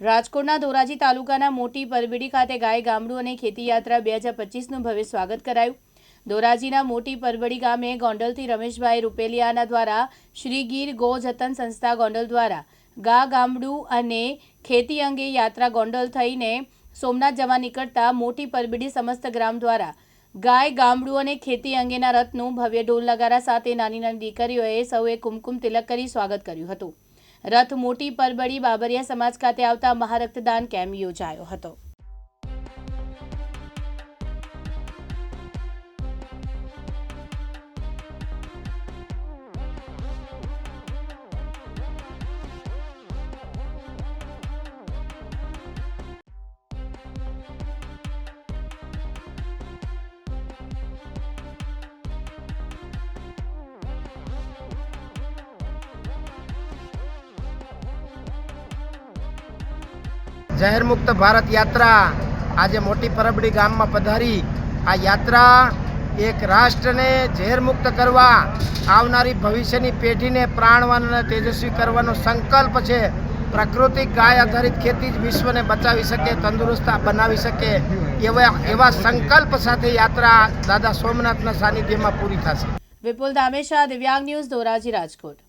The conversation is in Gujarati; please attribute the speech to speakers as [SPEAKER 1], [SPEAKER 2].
[SPEAKER 1] રાજકોટના ધોરાજી તાલુકાના મોટી પરબીડી ખાતે ગાય ગામડું અને ખેતી યાત્રા બે હજાર પચીસનું ભવ્ય સ્વાગત કરાયું. ધોરાજીના મોટી પરબડી ગામે ગોંડલથી રમેશભાઈ રૂપેલિયાના દ્વારા શ્રી ગીર ગો જતન સંસ્થા ગોંડલ દ્વારા ગા ગામડું અને ખેતી અંગે યાત્રા ગોંડલ થઈને સોમનાથ જવા નીકળતા મોટી પરબીડી સમસ્ત ગ્રામ દ્વારા ગાય ગામડું અને ખેતી અંગેના રથનું ભવ્ય ઢોલ નગારા સાથે નાની નાની દીકરીઓએ સૌએ કુમકુમ તિલક કરી સ્વાગત કર્યું હતું. રથ મોટી પરબડી બાબરિયા સમાજ ખાતે આવતા મહારક્તદાન કેમ્પ યોજાયો હતો.
[SPEAKER 2] જાહેર મુક્ત ભારત યાત્રા. આજે મોટી પરબડી ગામમાં પધારી. આ યાત્રા એક રાષ્ટ્રને ઝેર મુક્ત કરવા, આવનારી ભવિષ્યની પેઢીને પ્રાણવાન અને તેજસ્વી કરવાનો સંકલ્પ છે. પ્રાકૃતિક ગાય આધારિત ખેતી જ વિશ્વને બચાવી શકે, તંદુરસ્ત બનાવી શકે એવા એવા સંકલ્પ સાથે યાત્રા દાદા સોમનાથના સાનિધ્યમાં પૂરી થશે.
[SPEAKER 1] વિપુલ દામેશા, દિવ્યાંગ ન્યૂઝ ધોરાજી રાજકોટ.